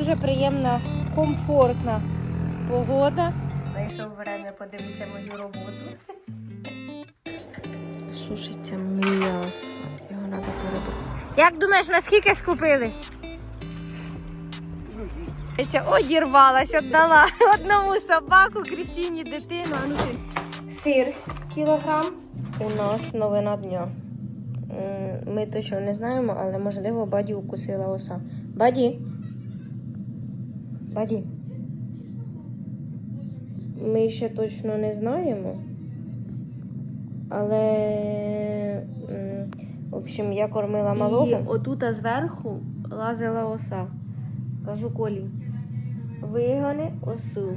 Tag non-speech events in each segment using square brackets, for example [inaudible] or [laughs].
дуже приємна, комфортна погода. Знайшов время подивитися мою роботу. Сушиться м'ясо. Його треба перебрати. Як думаєш, наскільки скупились? Одірвалась, віддала одному собаку, Крістіні дитину. Ну. Сир кілограм. У нас новина дня. Ми точно не знаємо, але можливо баді укусила оса. Баді. Баді. Ми ще точно не знаємо. Але, в общем, я кормила малого. І отута зверху лазила оса. Кажу Колі, вигони осу.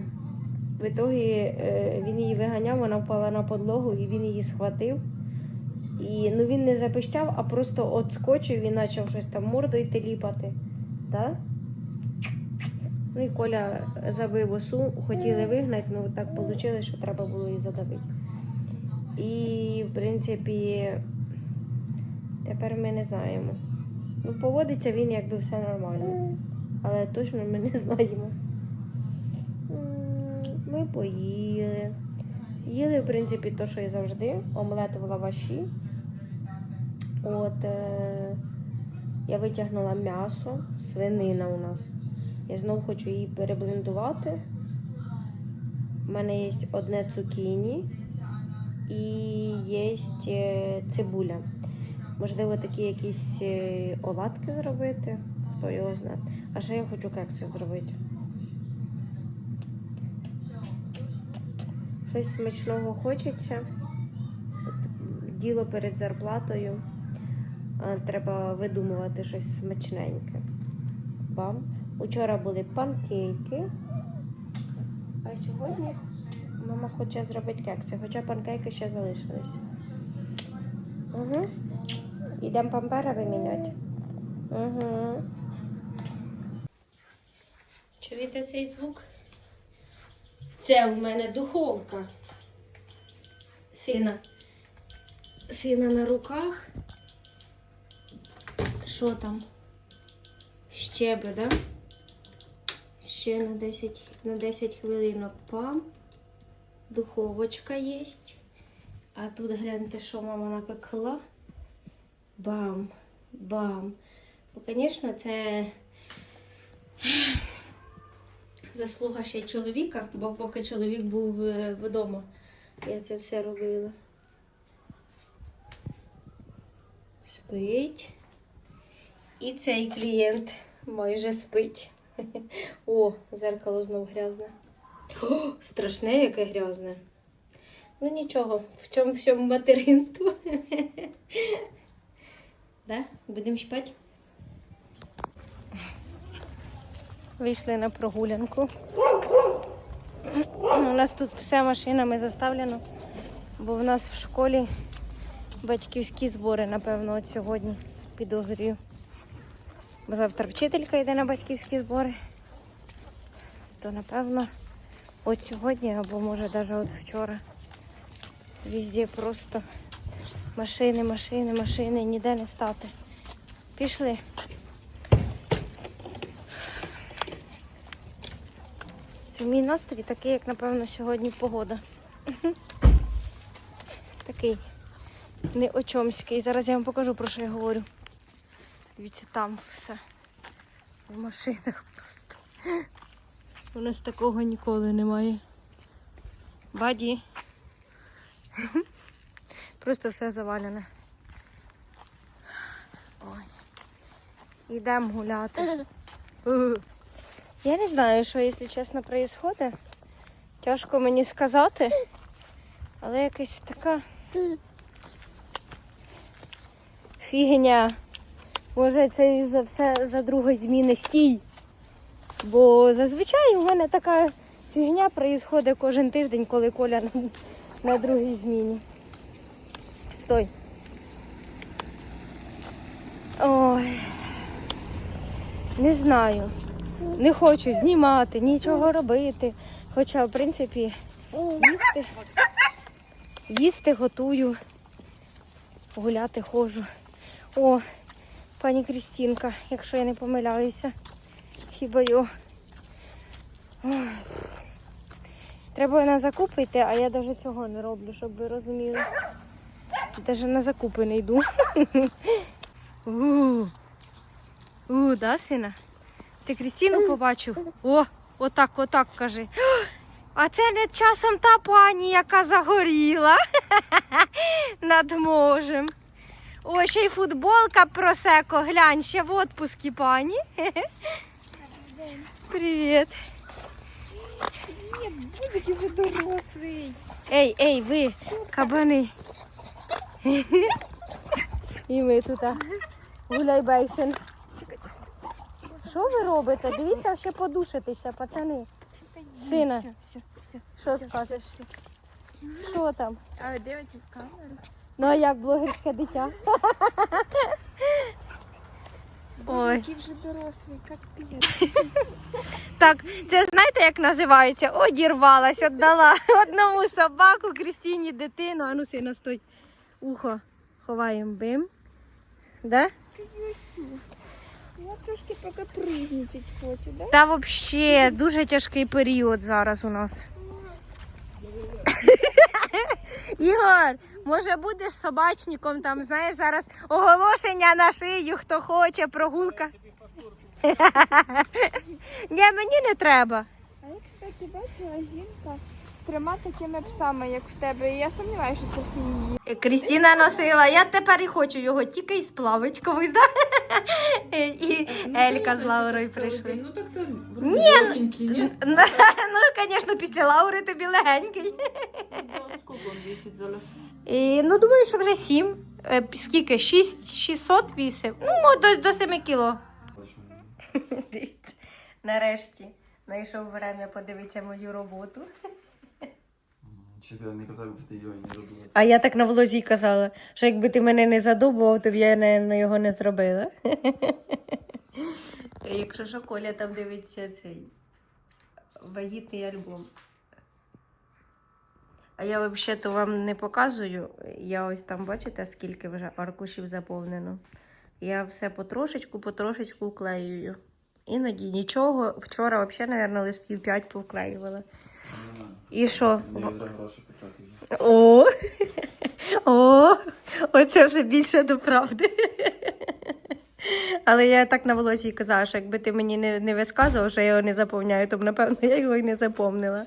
В ітогі е, він її виганяв, вона впала на подлогу і він її схватив. І ну, він не запищав, а просто отскочив і почав щось там мордою теліпати. Да? Ну і Коля забив осу, хотіли вигнати, ну так вийшло, що треба було її задавити. І, в принципі, тепер ми не знаємо. Ну, поводиться він, якби все нормально. Але точно ми не знаємо. Ми поїли. Їли, в принципі, то, що і завжди. Омлет в лаваші. От е, я витягнула м'ясо, свинина у нас. Я знову хочу її переблендувати. У мене є одне цукіні і є е, цибуля. Можливо, такі якісь е, оладки зробити, хто його знає. А ще я хочу кекси зробити. Щось смачного хочеться. Діло перед зарплатою. Треба видумувати щось смачненьке. Бам. Учора були панкейки. А сьогодні мама хоче зробити кекси, хоча панкейки ще залишились. Угу. Ідемо пампера виміняти. Угу. Чуєте цей звук? Це у мене духовка. Сина. Сина на руках. Що там? Щебе, да? Ще на 10, на 10 хвилинок пам. Духовочка є. А тут гляньте, що мама напекла. Бам, бам. Ну, звісно, це заслуга ще чоловіка, бо поки чоловік був е, вдома, я це все робила. Спить. І цей клієнт майже спить. [laughs] О, зеркало знов грязне. О, страшне, яке грязне. Ну нічого, в цьому всьому материнство. [laughs] Да? Будемо спати? Вийшли на прогулянку. У нас тут все машинами заставлено, бо в нас в школі батьківські збори, напевно, от сьогодні підозрюю. Бо завтра вчителька йде на батьківські збори. То напевно от сьогодні або може навіть от вчора. Везде просто машини, машини, машини, ніде не стати. Пішли. Це мій настрій такий, як напевно сьогодні погода. Такий не очомський. Зараз я вам покажу, про що я говорю. Дивіться, там все. В машинах просто. У нас такого ніколи немає. Баді. Просто все завалене. Ой. Йдемо гуляти. Я не знаю, що, якщо чесно, відбувається. Тяжко мені сказати, але якась така фігня. Може, це за все за другої зміни стій. Бо зазвичай у мене така фігня відбувається кожен тиждень, коли Коля на, на другій зміні. Стой. Ой. Не знаю. Не хочу знімати, нічого робити. Хоча, в принципі, їсти, їсти готую, гуляти ходжу. О, пані Крістінка, якщо я не помиляюся. Хіба його. Треба на закупи йти, а я навіть цього не роблю, щоб ви розуміли. Навіть на закупи не йду. [laughs] У, да, сина? Ти Крістіну побачив? О, отак, отак кажи. [gasps] А це не часом та пані, яка загоріла [laughs] над морем. О, ще й футболка просеко, глянь, ще в отпускі пані. Привіт. Ні, будь-який вже дорослий. Ей, ей, ви, кабани. І ми тут а, гуляйбейшн. Що ви робите? Дивіться, ще подушитися, пацани. Сина, що скажеш? Що там? А дивиться в камеру. Ну а як блогерське дитя? Ой. який вже дорослий, капець. Так, це знаєте, як називається? Одірвалась, віддала одному собаку, Крістіні дитину. А ну сина, стой. Ухо ховаємо бим. Да? Я трошки покапризничать хочу, да? Та взагалі дуже тяжкий період зараз у нас. [laughs] Ігор, може будеш собачником там, знаєш, зараз оголошення на шию, хто хоче, прогулка. [laughs] Ні, мені не треба. А я, кстати, бачила жінка трьома такими псами, як в тебе. І я сумніваюся, що це всі її. Крістіна носила, я тепер і хочу його тільки із плавить колись, да? І Елька з Лаурою прийшли. Ну так то ні, ні? [laughs] Ну, звісно, після Лаури тобі легенький. Лос? І, ну, думаю, що вже сім. Е, Скільки? Шість, 600 вісив. Ну, до, до 7 кіло. [laughs] Дивіться, нарешті знайшов время подивитися мою роботу. Ще я не казав, що ти його не робила. А я так на влозі казала, що якби ти мене не задобував, то б я не, його не зробила. [laughs] Якщо що, Коля там дивиться цей вагітний альбом. А я взагалі то вам не показую. Я ось там, бачите, скільки вже аркушів заповнено. Я все потрошечку, потрошечку вклеюю. Іноді нічого. Вчора взагалі, мабуть, листків 5 повклеювала. І що? О, [laughs] о, оце вже більше до правди. Але я так на волосі казала, що якби ти мені не, не висказував, що я його не заповняю, то б, напевно я його і не заповнила.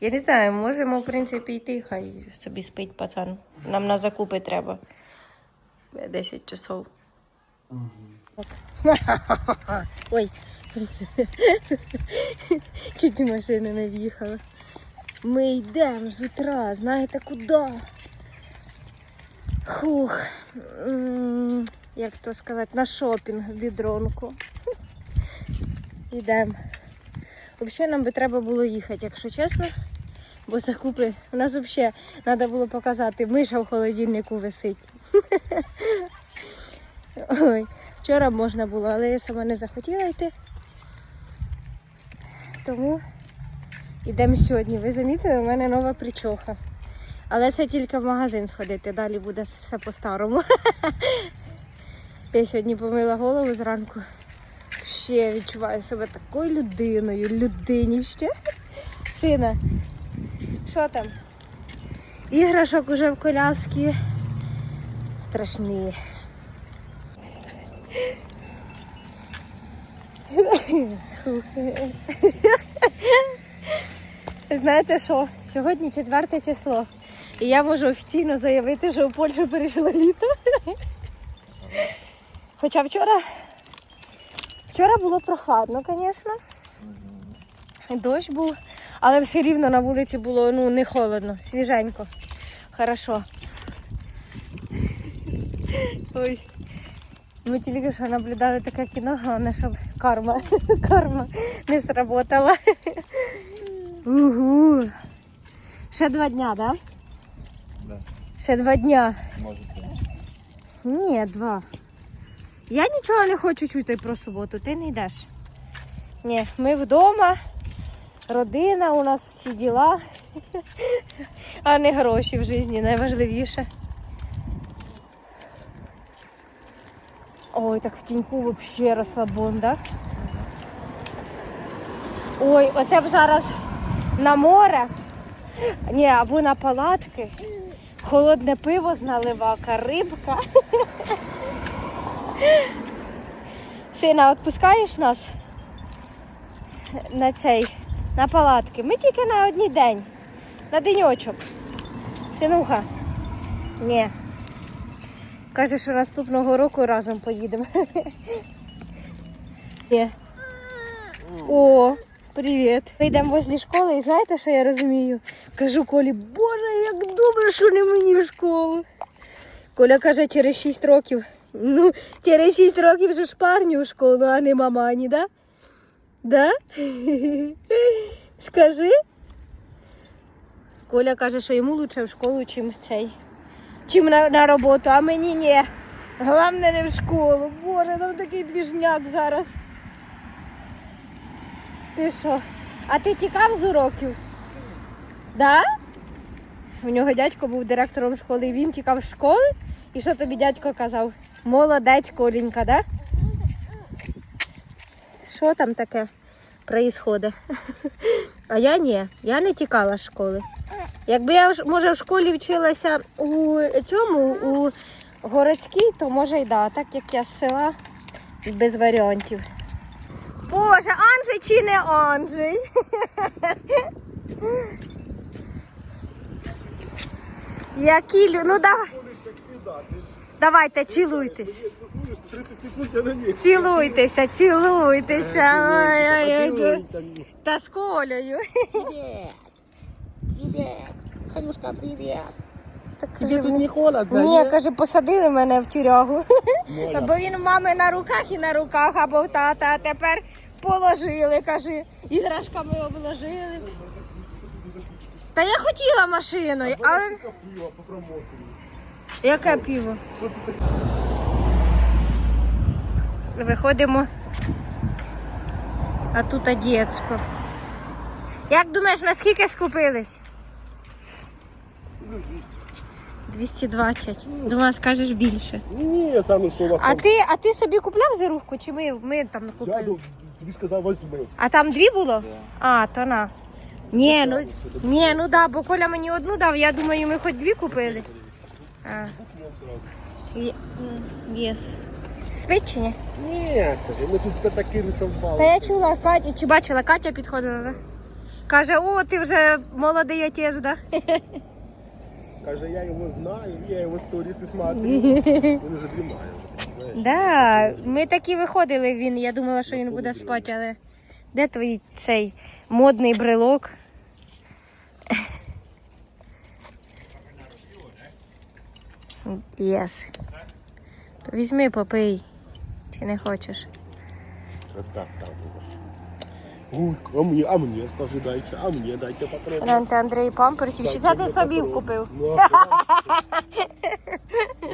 Я не знаю, можемо, в принципі, йти, хай собі спить пацан. Нам на закупи треба. 10 часов. Ой. [laughs] Чуть машина не в'їхала. Ми йдемо з утра, знаєте куди? Хух. Як то сказати, на шопінг в бідронку. [laughs] Йдемо. Взагалі нам би треба було їхати, якщо чесно. Бо закупи. У нас взагалі треба було показати, миша в холодильнику висить. [laughs] Ой, вчора можна було, але я сама не захотіла йти. Тому Ідемо сьогодні. Ви замітили, у мене нова причоха. Але це тільки в магазин сходити, далі буде все по-старому. [laughs] Я сьогодні помила голову зранку. Ще відчуваю себе такою людиною, людиніще. Сина, що там? Іграшок уже в коляски. Страшні. [laughs] Знаєте що? Сьогодні четверте число. І я можу офіційно заявити, що в Польщу перейшло літо. Хоча вчора, вчора було прохладно, звісно. Дощ був, але все рівно на вулиці було ну, не холодно, свіженько. Хорошо. Ой. Ми тільки що наблюдали таке кіно, головне, щоб карма, [laughs] карма не сработала. Угу. Ще два дня, так? Да? Да. Ще два дня. Може. Ні, два. Я нічого не хочу чути про суботу, ти не йдеш. Ні, ми вдома, родина, у нас всі діла, [laughs] а не гроші в житті найважливіше. Ой, так в тіньку взагалі розслабон, так? Ой, оце б зараз на море. Ні, або на палатки. Холодне пиво з наливака, рибка. Сина, відпускаєш нас на цей, на палатки? Ми тільки на одній день, на деньочок. Синуха. Ні. Каже, що наступного року разом поїдемо. [laughs] О, привіт. Ми йдемо возле школи і знаєте, що я розумію? Кажу Колі, боже, як добре, що не мені в школу. Коля каже, через 6 років. Ну, через 6 років вже ж парні у школу, а не мамані, да? Да? [laughs] Скажи. Коля каже, що йому лучше в школу, чим цей. Чим на, на роботу, а мені ні. Головне не в школу. Боже, там такий двіжняк зараз. Ти що? А ти тікав з уроків? Да? У нього дядько був директором школи, і він тікав з школи. І що тобі дядько казав? Молодець, Колінька, да? Що там таке проїсходить? [laughs] А я ні, я не тікала з школи. Якби я може в школі вчилася у цьому, у городській, то може й да. Так як я з села без варіантів. Боже, Анджей чи не Анджей? [laughs] Які лю... Ну давай. Давайте, цілуйтесь. 30 секунд я на місці. Цілуйтеся, цілуйтеся. Ой, ой, ой. Та з Колею. Ханюшка, привіт. Тобі тут не холодно, Ні, каже, посадили мене в тюрягу. Бо він у мами на руках і на руках, або в тата, а тепер положили, каже, іграшками обложили. Та я хотіла машиною, але. Яке пиво? Виходимо. А тут дітсько. Як думаєш, наскільки скупились? Ну, 200. 220. Думаю, скажеш більше. Ні, там ну що у вас А там? ти, а ти собі купляв зирувку, чи ми, ми там Я купили? ну, тобі сказав возьми. А там дві було? А, то на. Ні, ну, ні, ну да, бо Коля мені одну дав, я думаю, ми хоч дві купили. А. Є- м, Єс. Спить чи ні? Ні, скажи, ми тут такі рисували. Та я чула Катю, чи бачила, Катя підходила, да? Каже, о, ти вже молодий отець, да? [laughs] Каже, я його знаю, я його сторіси смотрю. [laughs] Він вже дрімає. Да, ми такі виходили він. Я думала, що він буде спати, але де твій цей модний брелок? Єс. То візьми, попий. Чи не хочеш? Так, так. Ой, а мені, а мені, скажи, дайте, а мені дайте попробуй. Гляньте, Андрій памперсів. Чи це ти собі купив? Ну, а що?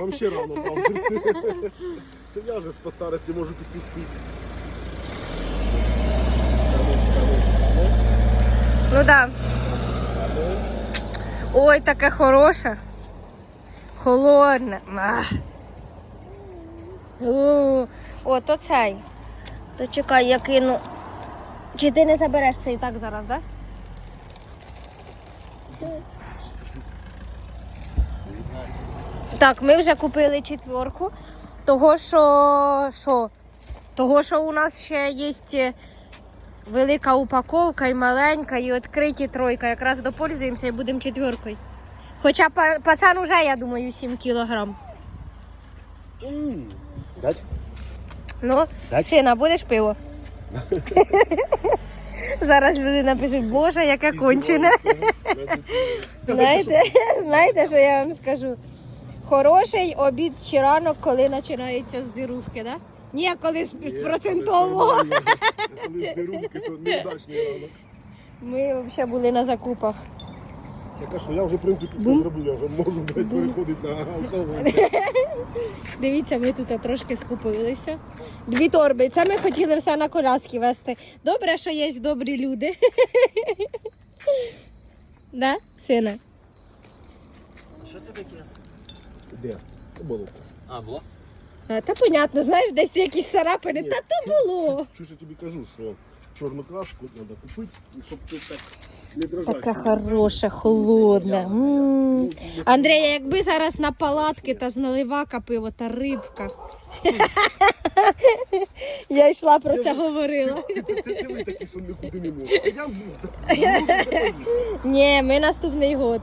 Вам ще рано памперси. Це [laughs] я вже по старості можу підпустити. Ну да. Ой, таке хороше. Холодне. Ах. У, О, то цей. То чекай, я кину. Чи ти не забереш цей так зараз, так? Да? Так, ми вже купили четверку. Того, що. що? Того, що у нас ще є велика упаковка і маленька, і відкриті тройка. Якраз допользуємося і будемо четверкою. Хоча пацан уже, я думаю, 7 кілограм. Дать? Ну, Так. сина, будеш пиво? [laughs] Зараз люди напишуть, боже, яке кончене. [laughs] Знаєте, знаєте, що я вам скажу? Хороший обід чи ранок, коли починається з зірувки, да? Ні, коли з процентового. Коли з [laughs] зірувки, то неудачний ранок. Ми взагалі були на закупах. Я кажу, я вже в принципі все зробив, я вже можу блядь, переходити на алкоголь. [laughs] Дивіться, ми тут трошки скупилися. Дві торби. Це ми хотіли все на коляски вести. Добре, що є добрі люди. [laughs] Да, сина? Де? Це було. А, було? А, та понятно, знаєш, десь якісь царапини. Ні, Та то було. чу- Чу, що тобі кажу, що чорну краску треба купити, щоб ти так не дрожати. Таке хороше, холодне. М. Андрія, якби зараз на палатки та з наливака пиво та рибка. Я йшла про це говорила. Це, це ви такі, що нікуди не можете. А я можу. Ні, ми наступний год.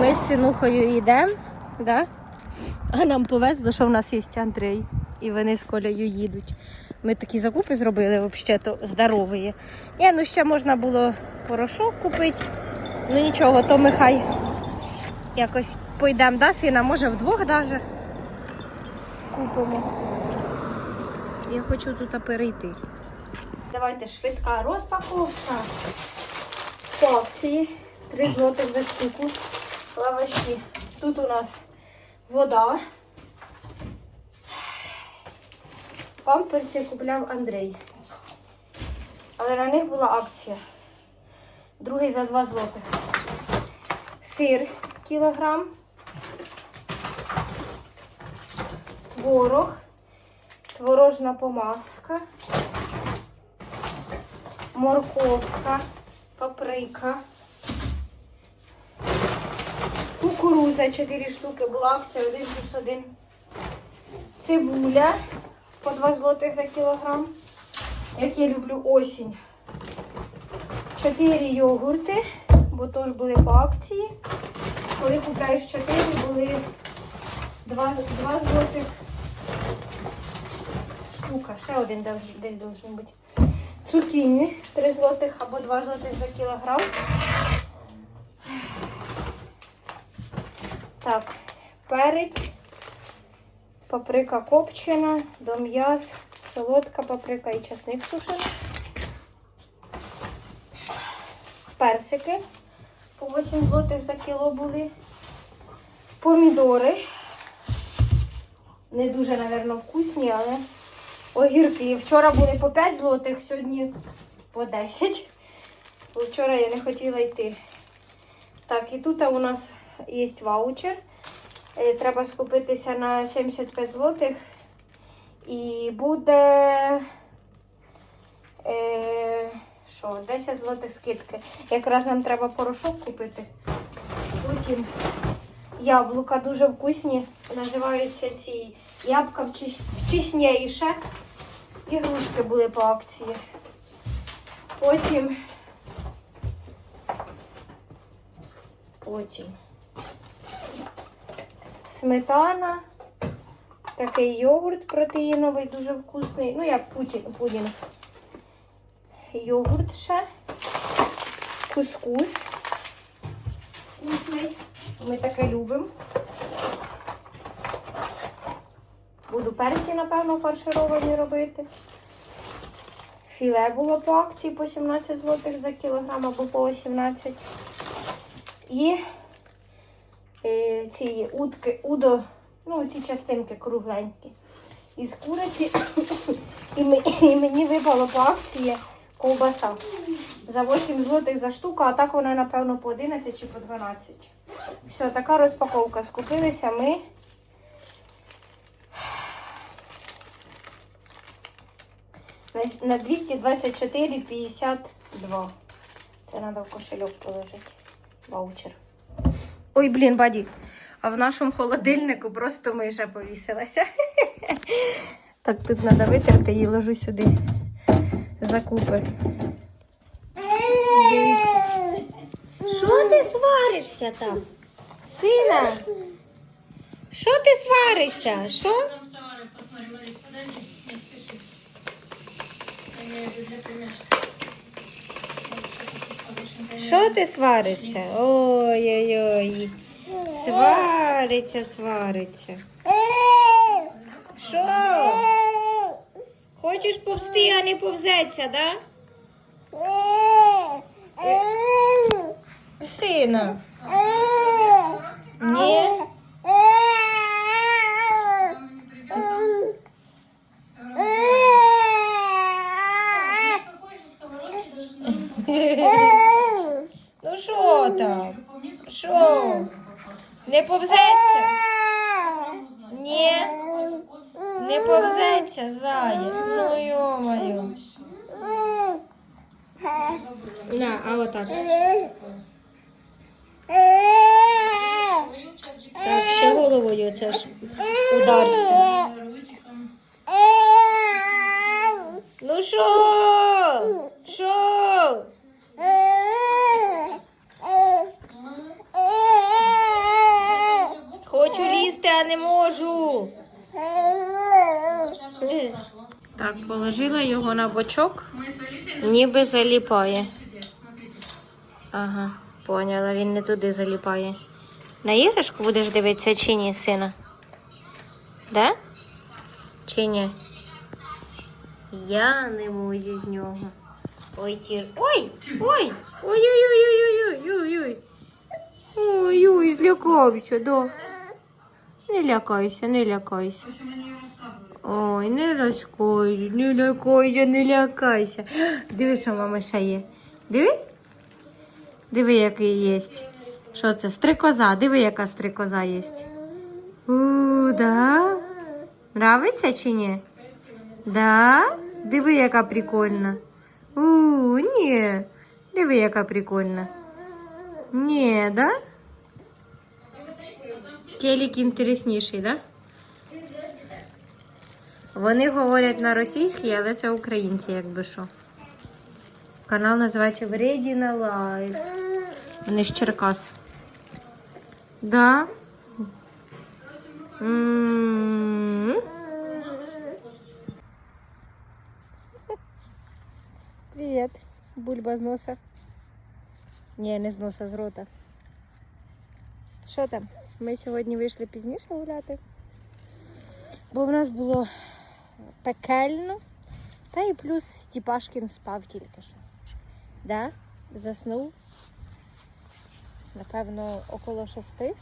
Ми з синухою йдемо, да? а нам повезло, що в нас є Андрій. І вони з Колею їдуть. Ми такі закупи зробили, взагалі, здорові. Ні, ну ще можна було порошок купити. Ну нічого, то ми хай якось пойдемо, да, сина, може вдвох навіть купимо. Я хочу тут перейти. Давайте швидка розпаковка. По акції 3 злотих за штуку. Лаваші. Тут у нас вода. Памперси купляв Андрій. Але на них була акція. Другий за 2 злотих. Сир кілограм. Творог. Творожна помазка. Морковка. Паприка. Кукуруза 4 штуки, була акція 1 плюс 1. Цибуля по 2 злотих за кілограм. Як я люблю осінь. 4 йогурти, бо теж були по акції. Коли купляєш 4, були 2, 2 злотих штука. Ще один десь должен бути. Цукіні 3 злотих або 2 злотих за кілограм. Так, перець, паприка копчена, до м'яс, солодка паприка і часник сушений. Персики по 8 злотих за кіло були. Помідори. Не дуже, мабуть, вкусні, але огірки. Вчора були по 5 злотих, сьогодні по 10. Бо вчора я не хотіла йти. Так, і тут у нас є ваучер. Е, Треба скупитися на 75 злотих. І буде е, що, 10 злотих скидки. Якраз нам треба порошок купити. Потім яблука дуже вкусні. Називаються ці ябка вчисніше. Ігрушки були по акції. Потім. Потім. Сметана. Такий йогурт протеїновий, дуже вкусний. Ну, як путін. Йогурт ще. Кускус. Вкусний. Ми таке любимо. Буду перці, напевно, фаршировані робити. Філе було по акції по 17 злотих за кілограм або по 18. І е, ці утки, удо, ну ці частинки кругленькі. Із куриці. [coughs] і, ми- і мені випало по акції ковбаса. За 8 злотих за штуку, а так вона, напевно, по 11 чи по 12. Все, така розпаковка. Скупилися ми. На- На 224,52. Це треба в кошельок положити. Ваучер. Ой, блін, баді. А в нашому холодильнику просто миша повісилася. [laughs] Так, тут треба витерти і ложу сюди. Закупи. Що ти сваришся там? Сина? Що ти сваришся? Що? Що ти сваришся? Ой-ой-ой. Свариться, свариться. Що? Хочеш повсти, а не повзеться, да? Сина. Ні. Що [laughs] там? Що? Не повзеться? Ні. Не повзеться, зая. Ну йо-моє. Да, а отак. Так, ще головою це ж ударся. Ну що? А не можу. Так, положила його на бочок, ніби заліпає. Ага, поняла, він не туди заліпає. На іграшку будеш дивитися чи ні, сина? Да? Чи ні? Я не можу з нього. Ой, тір. Ой! Ой! Ой-ой-ой-ой-ой-ой-ой. Ой-ой, злякався, да. Не лякайся, не лякайся. Ой, не розкой, не лякайся, не лякайся. Диви, що мама ще є. Диви? Диви, який є. Що це? Стрикоза. Диви, яка стрикоза є. У, да? Нравиться чи ні? Да? Диви, яка прикольна. У, ні. Диви, яка прикольна. Ні, да? Телек інтересніший, да? Вони говорять на російській, але це українці, якби що. Канал називається Вредіна Лайф. Вони з Черкас. Да. Привіт, бульба з носа. Ні, не з носа, з рота. Що там? Ми сьогодні вийшли пізніше гуляти, бо в нас було пекельно. Та і плюс Стіпашкін спав тільки що. Да? Заснув. Напевно, около шести.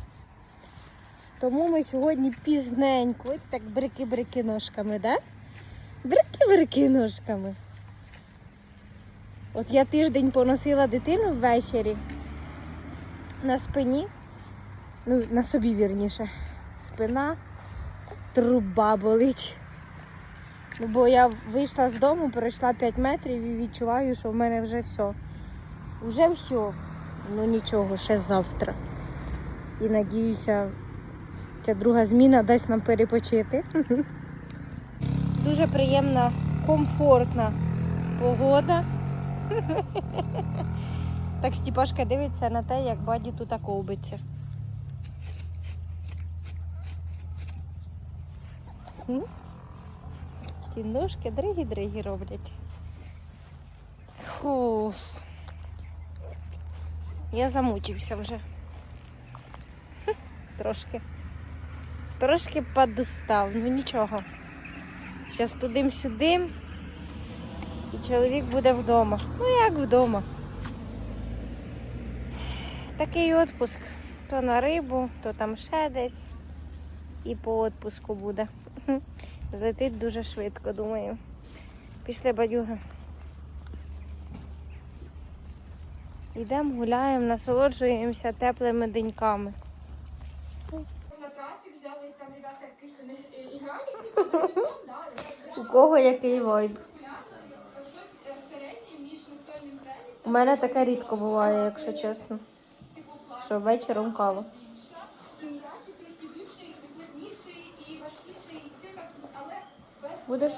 Тому ми сьогодні пізненько, ось так брики-брики ножками, да? Брики-брики ножками. От я тиждень поносила дитину ввечері на спині, ну, на собі вірніше. Спина, труба болить. Бо я вийшла з дому, пройшла 5 метрів і відчуваю, що в мене вже все. Вже все. Ну нічого, ще завтра. І надіюся, ця друга зміна дасть нам перепочити. [laughs] Дуже приємна, комфортна погода. [laughs] Так Стіпашка дивиться на те, як баді тут ковбиться. М? Ті ножки дригі-дригі роблять. Фу. Я замучився вже. [laughs] Трошки. Трошки подустав, ну нічого. Зараз тудим-сюдим. І чоловік буде вдома. Ну як вдома. Такий відпуск. То на рибу, то там ще десь. І по відпуску буде. [laughs] Злетить дуже швидко, думаю. Пішли бадюги. Йдемо, гуляємо, насолоджуємося теплими деньками. На трасі взяли там ребята якісь у них У кого який вайб? У мене таке рідко буває, якщо чесно. Що вечором кава. М'ячі трішки більший, і плотніший, і важкіший, і ти так, але без Будеш?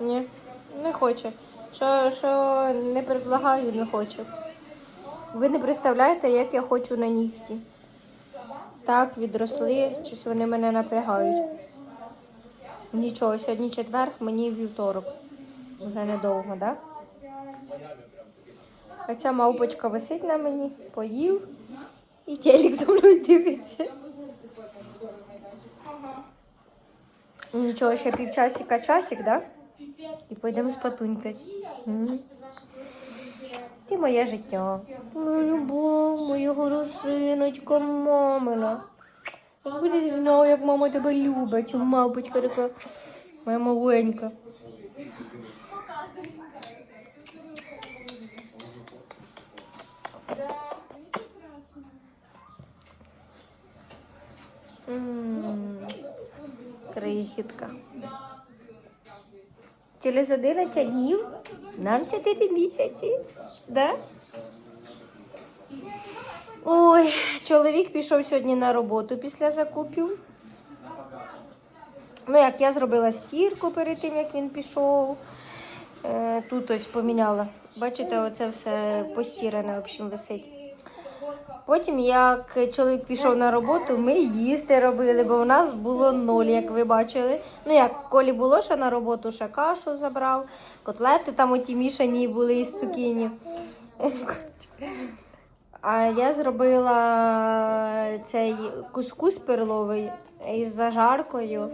Ні, не хоче. Що, що не предлагаю, не хочу. Ви не представляєте, як я хочу на нігті. Так, відросли, щось вони мене напрягають. Нічого, сьогодні четвер, мені вівторок. Вже недовго, так? А ця мавпочка висить на мені, поїв і телек за мною дивиться. Нічого, ще півчасика часик, да? І поїдемо спатунькать. Ти моє життя. Моя любов, моя горошиночка, мамина. Будеш знав, як мама тебе любить. Мавпочка така, моя маленька. М, Крихітка. Через 11 днів Нам 4 місяці. Да? Ой, чоловік пішов сьогодні на роботу після закупів. Ну, як я зробила стірку перед тим, як він пішов. Е, Тут ось поміняла. Бачите, оце все постіране, в общем, висить. Потім, як чоловік пішов на роботу, ми їсти робили, бо в нас було ноль, як ви бачили. Ну як колі було ще на роботу, ще кашу забрав, котлети там оті мішані були із цукіні. А я зробила цей кускус перловий із зажаркою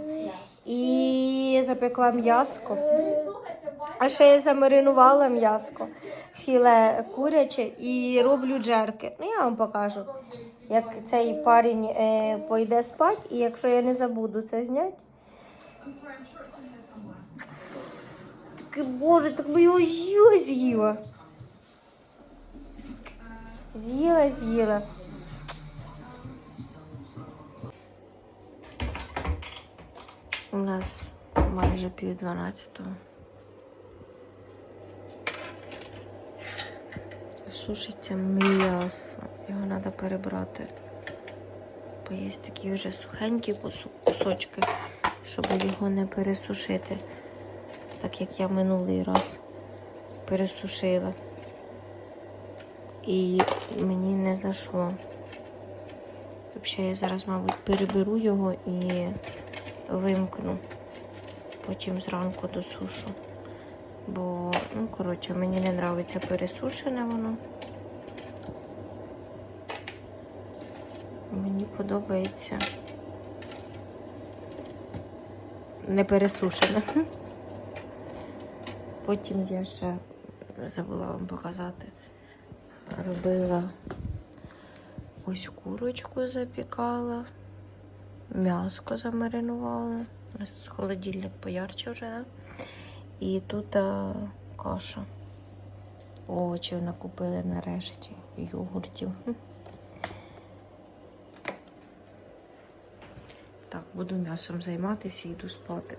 і запекла м'яско. А ще я замаринувала м'яско, філе куряче і роблю джерки. Ну, я вам покажу, як цей парень е, пойде спати, і якщо я не забуду це зняти. Таке, боже, так би його з'їла, з'їла. З'їла, з'їла. У нас майже пів дванадцятого. Сушиться м'ясо. Його треба перебрати. Бо є такі вже сухенькі кусочки, щоб його не пересушити. Так як я минулий раз пересушила. І мені не зайшло. Взагалі я зараз, мабуть, переберу його і вимкну. Потім зранку досушу. Бо, ну, коротше, мені не подобається пересушене воно. Мені подобається не пересушене. [laughs] Потім я ще забула вам показати. Робила ось курочку запікала, м'яско замаринувала. У нас холодильник поярче вже. Да? І тут а, каша. Овочів накупили нарешті, йогуртів. Так, буду м'ясом займатися і йду спати.